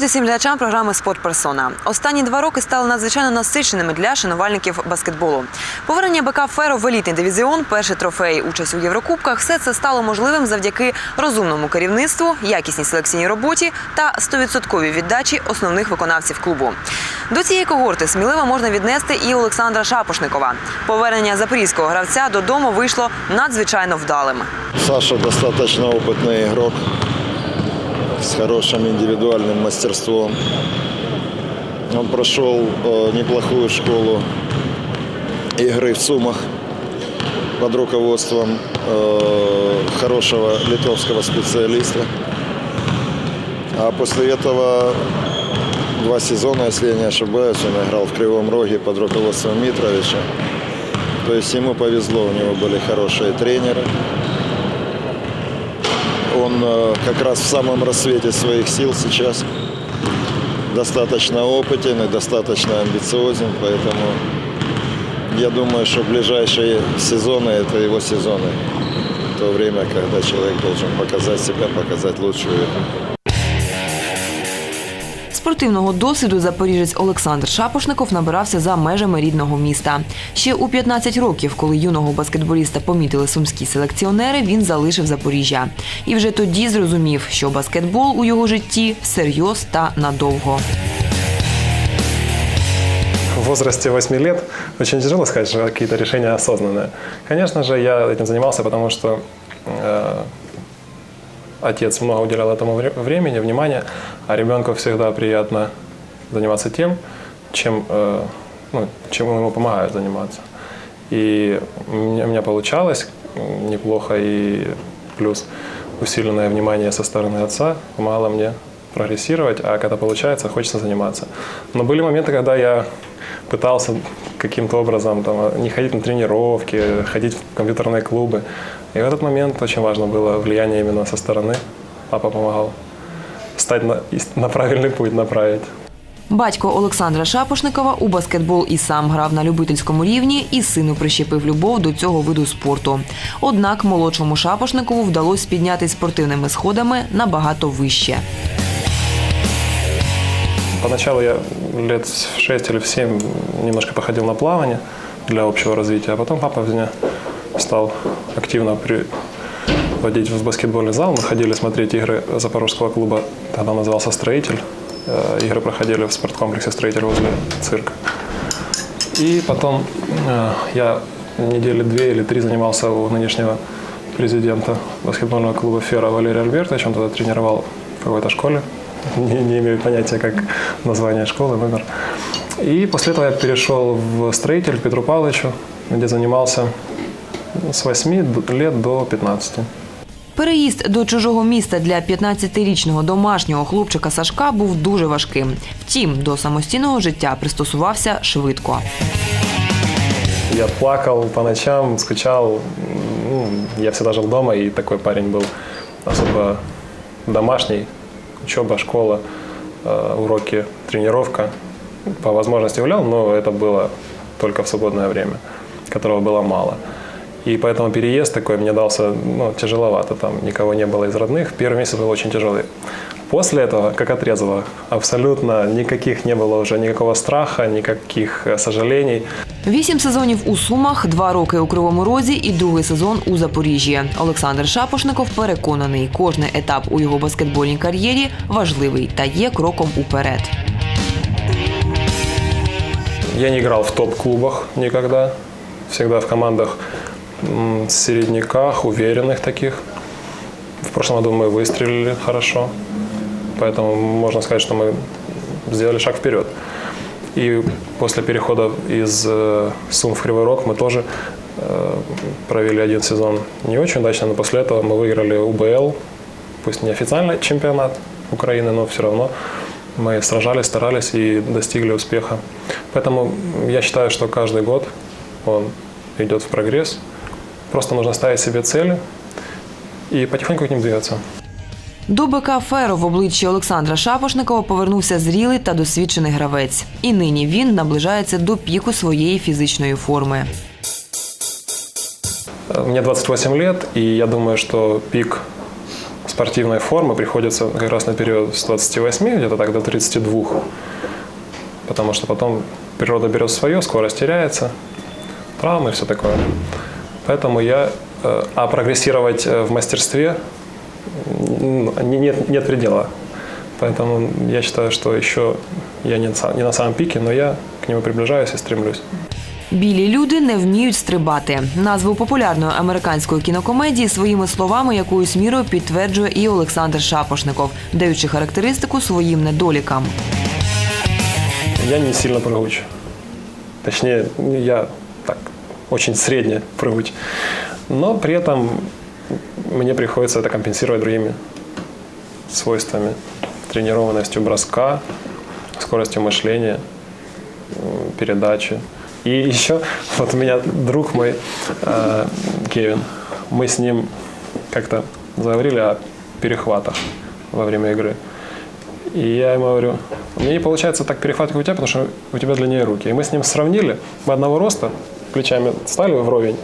Привіт усім глядачам програми Спорт Персона. Останні два роки стали надзвичайно насиченими для шанувальників баскетболу. Повернення БК Феро в елітний дивізіон, перший трофей, участь у Єврокубках. Все це стало можливим завдяки розумному керівництву, якісній селекційній роботі та 100% віддачі основних виконавців клубу. До цієї когорти сміливо можна віднести і Олександра Шапошникова. Повернення запорізького гравця додому вийшло надзвичайно вдалим. Саша достаточно опытный игрок с хорошим индивидуальным мастерством. Он прошел э, неплохую школу игры в Сумах под руководством э, хорошего литовского специалиста. А после этого два сезона, если я не ошибаюсь, он играл в Кривом Роге под руководством Митровича. То есть ему повезло, у него были хорошие тренеры. Он э, как раз в самом рассвете своих сил сейчас достаточно опытен и достаточно амбициозен, поэтому я думаю, что ближайшие сезоны – это его сезоны. То время, когда человек должен показать себя, показать лучшую игру. Спортивного досвіду запоріжець Олександр Шапошников набирався за межами рідного міста. Ще у 15 років, коли юного баскетболіста помітили сумські селекціонери, він залишив Запоріжжя. І вже тоді зрозумів, що баскетбол у його житті всерйоз та надовго. В возрасте 8 лет очень тяжело сказать, что какие-то решения осознанные. Конечно же, я этим занимался, потому что э, отец много уделял этому вре- времени, внимания, а ребенку всегда приятно заниматься тем, чем, э, ну, чем ему помогают заниматься. И у меня, у меня получалось неплохо, и плюс усиленное внимание со стороны отца помогало мне прогрессировать, а когда получается, хочется заниматься. Но были моменты, когда я пытался каким-то образом там, не ходить на тренировки, ходить в компьютерные клубы. И в этот момент очень важно было влияние именно со стороны. Папа помогал стать на, ист- на правильный путь направить. Батько Олександра Шапошникова у баскетбол і сам грав на любительському рівні, і сину прищепив любов до цього виду спорту. Однак молодшому Шапошникову вдалося піднятися спортивними сходами набагато вище. Поначалу я лет в 6 или в 7 немножко походил на плавание для общего развития, а потом папа меня стал активно приводить в баскетбольный зал. Мы ходили смотреть игры запорожского клуба, тогда назывался «Строитель». Э, Игры проходили в спорткомплексе «Строитель» возле цирка. И потом э, я недели две или три занимался у нынешнего президента баскетбольного клуба «Фера» Валерия Альбертовича. Он тогда тренировал в какой-то школе. Не, не имею понятия, как название школы, номер. И после этого я перешел в «Строитель» к Петру Павловичу, где занимался с 8 лет до 15. Переїзд до чужого міста для 15-річного домашнього хлопчика Сашка був дуже важким. Втім, до самостійного життя пристосувався швидко. Я плакал по ночам, скучал. Ну, я всегда жил дома, и такой парень был особо домашний. Учеба, школа, э, уроки, тренировка. По возможности гулял, но это было только в свободное время, которого было мало. И поэтому переезд такой мне дался ну, тяжеловато. Там никого не было из родных. Первый месяц был очень тяжелый. После этого, как отрезало, абсолютно никаких не было уже никакого страха, никаких э, сожалений. Вісім сезонів у Сумах, два роки у Кривому Розі і другий сезон у Запоріжжі. Олександр Шапошников переконаний, кожний етап у його баскетбольній кар'єрі важливий та є кроком уперед. Я не играл в топ-клубах никогда. Всегда в командах м, середняках, уверенных таких. В прошлом году мы выстрелили хорошо. Поэтому можно сказать, что мы сделали шаг вперед. И после перехода из э, Сум в Кривой Рог мы тоже э, провели один сезон не очень удачно, но после этого мы выиграли УБЛ, пусть не официальный чемпионат Украины, но все равно мы сражались, старались и достигли успеха. Поэтому я считаю, что каждый год он идет в прогресс. Просто нужно ставить себе цели и потихоньку к ним двигаться. До БК Феро в обличчі Олександра Шапошникова повернувся зрілий та досвідчений гравець. І нині він наближається до піку своєї фізичної форми. Мне 28 лет, и я думаю, что пик спортивной формы приходится как раз на период с 28 где-то так до 32. Потому что потом природа берет свое, скорость теряется, травмы, все такое. Поэтому я... э, А прогрессировать э, в мастерстве м, не- нет, нет предела. Поэтому я считаю, что еще я не на са- не на самом пике, но я к нему приближаюсь и стремлюсь. Білі люди не вміють стрибати. Назву популярної американської кінокомедії своїми словами якоюсь мірою підтверджує і Олександр Шапошников, даючи характеристику своїм недолікам. Я не сильно прыгуч. Точнее, я так, очень средне прыгуч. Но при этом мне приходится это компенсировать другими свойствами. Тренированностью броска, скоростью мышления, передачи. И еще вот у меня друг мой, э, Кевин, мы с ним как-то заговорили о перехватах во время игры. И я ему говорю, у меня не получается так перехватывать, как у тебя, потому что у тебя длиннее руки. И мы с ним сравнили, мы одного роста, плечами стали вровень.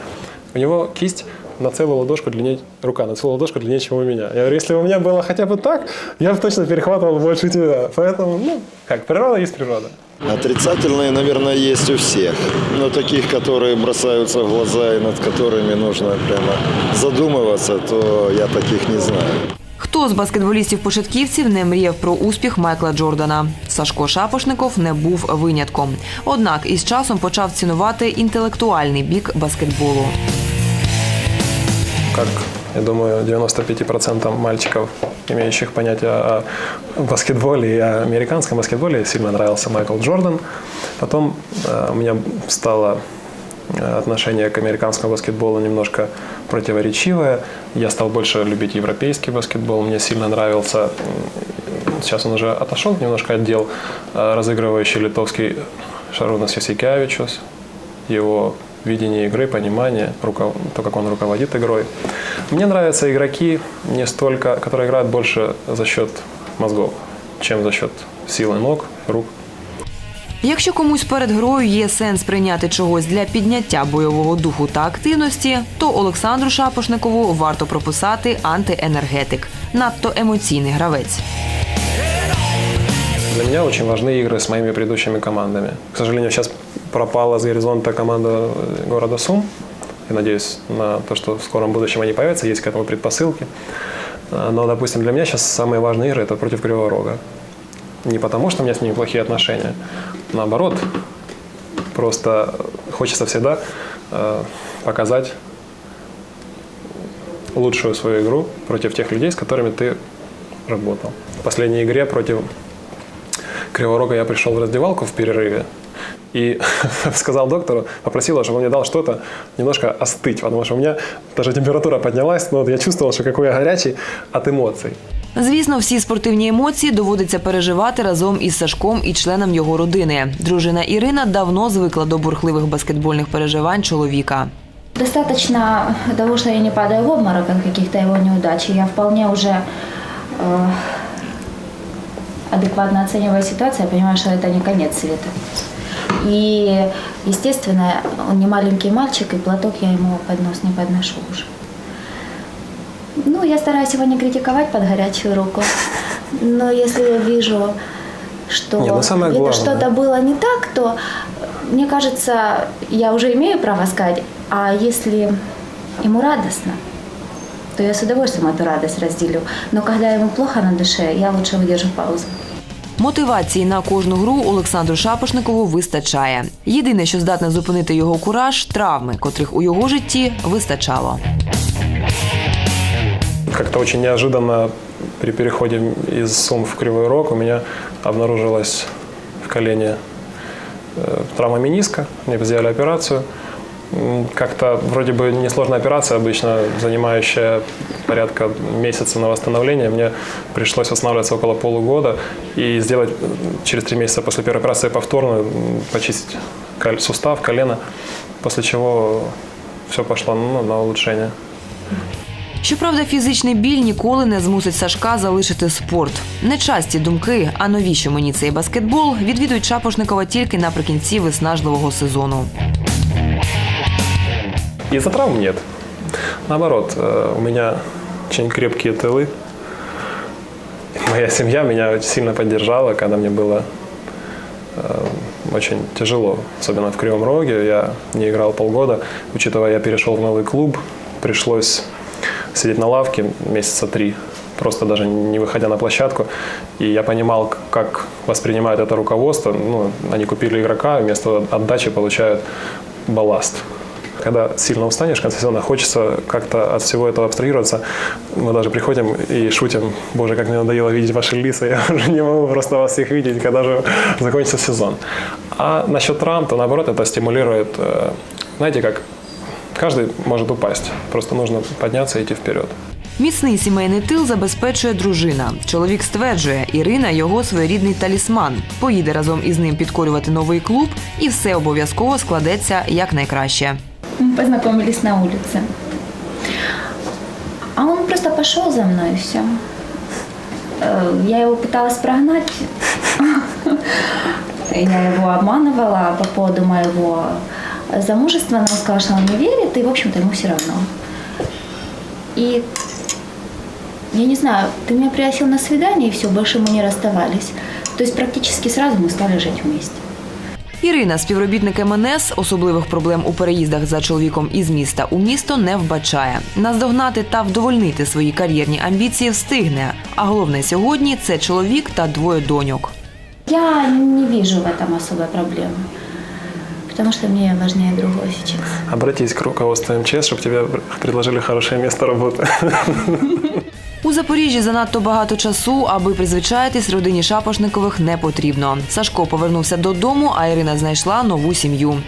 У него кисть на целую ладошку длиннее, рука на целую ладошку длиннее, чем у меня. Я говорю, если бы у меня было хотя бы так, я бы точно перехватывал больше тебя. Поэтому, ну, как, природа есть природа. Отрицательные, наверное, есть у всех. Но таких, которые бросаются в глаза и над которыми нужно прямо задумываться, то я таких не знаю. Хто з баскетболістів-початківців не мріяв про успіх Майкла Джордана? Сашко Шапошников не був винятком. Однак із часом почав цінувати інтелектуальний бік баскетболу. Как, я думаю, 95% мальчиков, имеющих понятие о баскетболе и о американском баскетболе, сильно нравился Майкл Джордан. Потом э, у меня стало отношение к американскому баскетболу немножко противоречивое. Я стал больше любить европейский баскетбол. Мне сильно нравился, сейчас он уже отошел немножко отдел, э, разыгрывающий литовский Шарунас Ясикевичус, его видение игры, понимание, то, как он руководит игрой. Мне нравятся игроки не столько, которые играют больше за счет мозгов, чем за счет силы ног, рук. Якщо комусь перед грою є сенс прийняти чогось для підняття бойового духу та активності, то Олександру Шапошникову варто прописати антиенергетик. Надто емоційний гравець. Для меня очень важны игры с моими предыдущими командами. К сожалению, сейчас пропала с горизонта команда э, города Сум. Я надеюсь на то, что в скором будущем они появятся, есть к этому предпосылки. А, Но, допустим, для меня сейчас самые важные игры – это против Кривого Рога. Не потому, что у меня с ними плохие отношения. Наоборот, просто хочется всегда э, показать лучшую свою игру против тех людей, с которыми ты работал. В последней игре против Криворога я пришел в раздевалку в перерыве и сказал доктору, попросил, чтобы он мне дал что-то немножко остыть, потому что у меня даже температура поднялась, но вот я чувствовал, что какой я горячий от эмоций. Звісно, всі спортивні емоції доводиться переживати разом із Сашком і членом його родини. Дружина Ірина давно звикла до бурхливих баскетбольних переживань чоловіка. Достаточно того, что я не падаю в обморок от каких-то неудач. Я вполне уже э, адекватно оценивая ситуацию, я понимаю, что это не конец света. И, естественно, он не маленький мальчик, и платок я ему под нос не подношу уже. Ну, я стараюсь его не критиковать под горячую руку. Но если я вижу, что Не, ну самое где-то главное. что-то было не так, то мне кажется, я уже имею право сказать, а если ему радостно, то я с удовольствием эту радость разделю. Но когда ему плохо на душе, я лучше выдержу паузу. Мотивації на кожну гру Олександру Шапошникову вистачає. Єдине, що здатне зупинити його кураж травми, котрих у його житті вистачало. Как-то очень неожиданно при переходе из Сум в Кривой Рог у меня обнаружилась в колене э, травма мениска. Мне сделали операцию. Как-то вроде бы несложная операция, обычно занимающая порядка месяца на восстановление. Мне пришлось восстанавливаться около полугода и сделать м, через три месяца после первой операции повторную, почистить сустав, колено, после чего все пошло ну, на улучшение. Щоправда, фізичний біль ніколи не змусить Сашка залишити спорт. Нечасті думки, а новіщо мені цей баскетбол відвідують Шапошникова тільки наприкінці виснажливого сезону. Из-за травм нет. Наоборот, э, у меня очень крепкие тылы. моя семья меня очень сильно поддержала, когда мне было э, очень тяжело, особенно в Кривом Роге. Я не играл полгода, учитывая, я перешел в новый клуб, пришлось сидеть на лавке месяца три, просто даже не выходя на площадку. И я понимал, как воспринимает это руководство. Ну, они купили игрока, вместо отдачи получают балласт. Когда сильно устанешь в конце сезона, хочется как-то от всего этого абстрагироваться. Мы даже приходим и шутим, боже, как мне надоело видеть ваши лица, я уже не могу просто вас всех видеть, когда же закончится сезон. А насчет травм, то наоборот, это стимулирует, э, знаете, как каждый может упасть, просто нужно подняться и идти вперед. Міцний сімейний тил забезпечує дружина. Чоловік стверджує, Ірина його своєрідний талісман. Поїде разом із ним підкорювати новий клуб, і все обов'язково складеться якнайкраще. Мы познакомились на улице. А он просто пошел за мной и все. Я его пыталась прогнать. Я его обманывала по поводу моего замужества, но он сказал, что он не верит, и, в общем-то, ему все равно. И я не знаю, ты меня пригласил на свидание, и все, больше мы не расставались. То есть практически сразу мы стали жить вместе. Ірина, співробітник МНС, особливих проблем у переїздах за чоловіком із міста у місто не вбачає. Наздогнати та вдовольнити свої кар'єрні амбіції встигне. А головне сьогодні це чоловік та двоє доньок. Я не вижу в этом особой проблемы. Потому что мне важнее другое сейчас. Обратись к руководству МЧС, чтобы тебе предложили хорошее место работы. У Запоріжжі занадто багато часу, аби призвичаїтись родині Шапошникових не потрібно. Сашко повернувся додому, а Ірина знайшла нову сім'ю.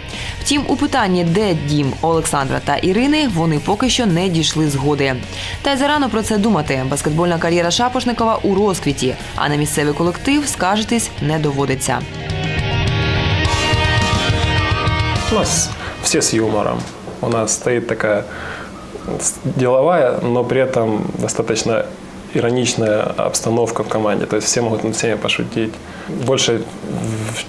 Втім, у питанні, де дім Олександра та Ірини, вони поки що не дійшли згоди. Та й зарано про це думати. Баскетбольна кар'єра Шапошникова у розквіті, а на місцевий колектив скаржитись не доводиться. У нас все с юмором. У нас стоит такая деловая, но при этом достаточно ироничная обстановка в команде. То есть все могут над всеми пошутить. Большей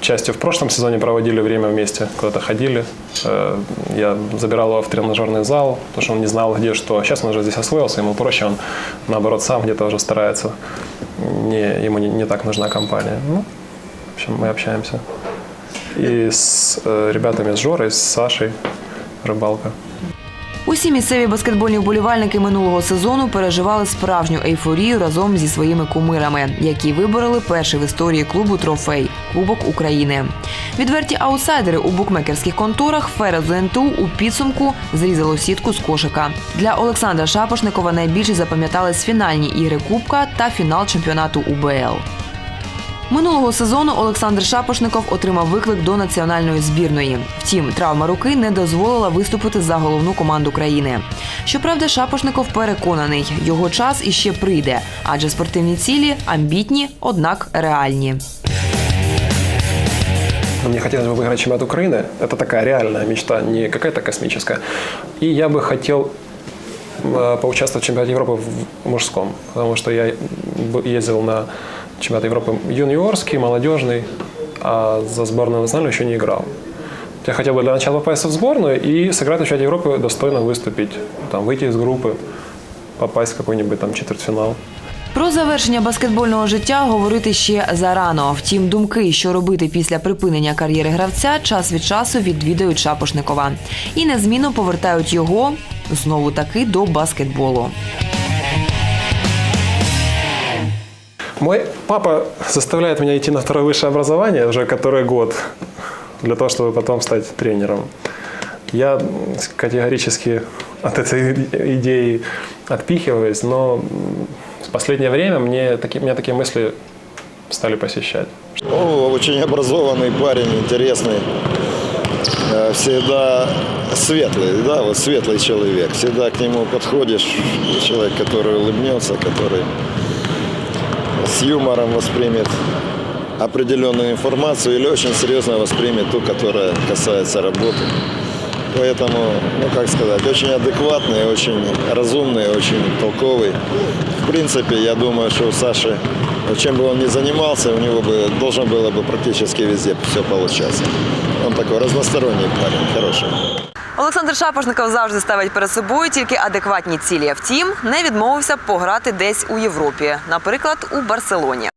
частью в прошлом сезоне проводили время вместе, куда-то ходили. Э, Я забирал его в тренажерный зал, потому что он не знал, где что. Сейчас он уже здесь освоился, ему проще, он наоборот сам где-то уже старается. Не, ему не, не так нужна компания. Ну, в общем, мы общаемся. И с э, ребятами, с Жорой, с Сашей, рыбалка. Усі місцеві баскетбольні вболівальники минулого сезону переживали справжню ейфорію разом зі своїми кумирами, які вибороли перший в історії клубу трофей Кубок України. Відверті аутсайдери у букмекерських конторах Ферез НТУ у підсумку зрізало сітку з кошика. Для Олександра Шапошникова найбільше запам'ятались фінальні ігри Кубка та фінал чемпіонату УБЛ. Минулого сезону Олександр Шапошников отримав виклик до національної збірної. Втім, травма руки не дозволила виступити за головну команду країни. Щоправда, Шапошников переконаний, його час іще прийде, адже спортивні цілі амбітні, однак реальні. Мне хотелось бы выиграть чемпионат Украины. Это такая реальная мечта, не какая-то космическая. И я бы хотел э, поучаствовать в чемпионате Европы в мужском, потому что я б- ездил на чемпионат Европы юниорский, молодежный, а за сборную национальную еще не играл. Я хотел бы для начала попасть в сборную и сыграть на чемпионате Европы, достойно выступить, там, выйти из группы, попасть в какой-нибудь там четвертьфинал. Про завершення баскетбольного життя говорити ще зарано. Втім, думки, що робити після припинення кар'єри гравця, час від часу відвідають Шапошникова і незмінно повертають його знову таки до баскетболу. Мой папа заставляет меня идти на второе высшее образование уже который год, для того, чтобы потом стать тренером. Я категорически от этой идеи отпихиваюсь, но в последнее время мне такие, меня такие мысли стали посещать. О, очень образованный парень, интересный. Э, Всегда светлый, да, вот светлый человек. Всегда к нему подходишь, человек, который улыбнется, который с юмором воспримет определенную информацию или очень серьезно воспримет ту, которая касается работы. Поэтому, ну как сказать, очень адекватный, очень разумный, очень толковый. В принципе, я думаю, что у Саши, чем бы он ни занимался, у него бы должно было бы практически везде все получаться. Он такой разносторонний парень, хороший. Олександр Шапошников завжди ставить перед собою тільки адекватні цілі. Втім, не відмовився пограти десь у Європі, наприклад, у Барселоні.